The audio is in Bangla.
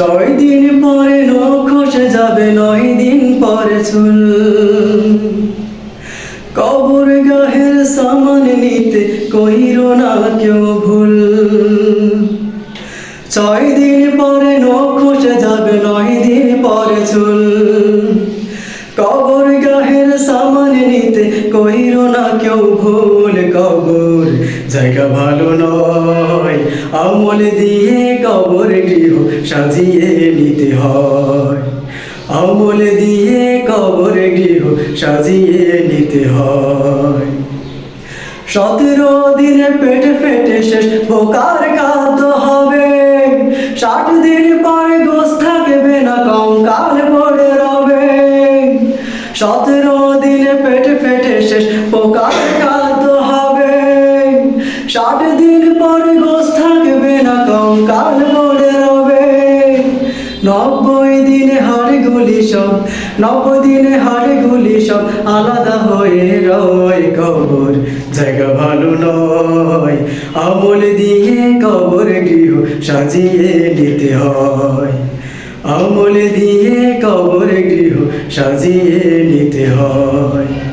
ছয় দিন পরে নখ খসে যাবে, নয় দিন পরে চুল। কবর গাহের সামান নিতে কইরো না কেউ ভুল। ছয় দিন পরে নখ খসে যাবে, নয় দিন পরে চুল। কবর গাহের সামান নিতে কইরো না কেউ ভুল, কবর জায়গা ভালো নয়। আমল দিয়ে কবর গৃহ সাজিয়ে নিতে হয়। আমল দিয়ে কবর গৃহ সাজিয়ে নিতে হয়। সতেরো দিনে পেটে ফেটে শেষ পোকার খাদ্য হবে। ষাট দিন পরে গোস থাকবে না, কঙ্কাল পড়ে রবে। সতেরো ষাট দিন পরে গোস থাকবে না কঙ্কাল পড়ে রবে। নব্বই দিনে হাড় গুলি সব, নব্বই দিনে হাড় গুলি সব আলাদা হয়ে রয় কবর। জায়গা ভালো নয়, আমল দিয়ে কবর গৃহ সাজিয়ে নিতে হয়। আমল দিয়ে কবর গৃহ সাজিয়ে নিতে হয়।